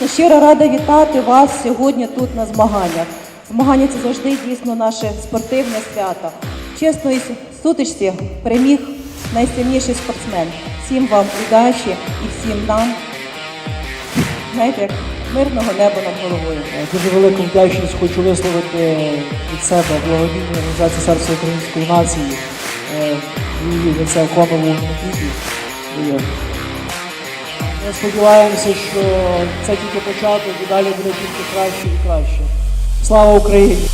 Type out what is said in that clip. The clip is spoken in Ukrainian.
Дійсно, щиро рада вітати вас сьогодні тут на змаганнях. Змагання це завжди дійсно наше спортивне свято. В чесної сутичці переміг найсильніший спортсмен. Всім вам удачі і всім нам, знаєте, мирного неба над головою. Дуже велику вдячність хочу висловити від себе благодійній організації серця української нації е, і від це Конову Нікіті. І, е, Ми сподіваємося, що це тільки початок і далі буде тільки краще і краще. Слава Україні!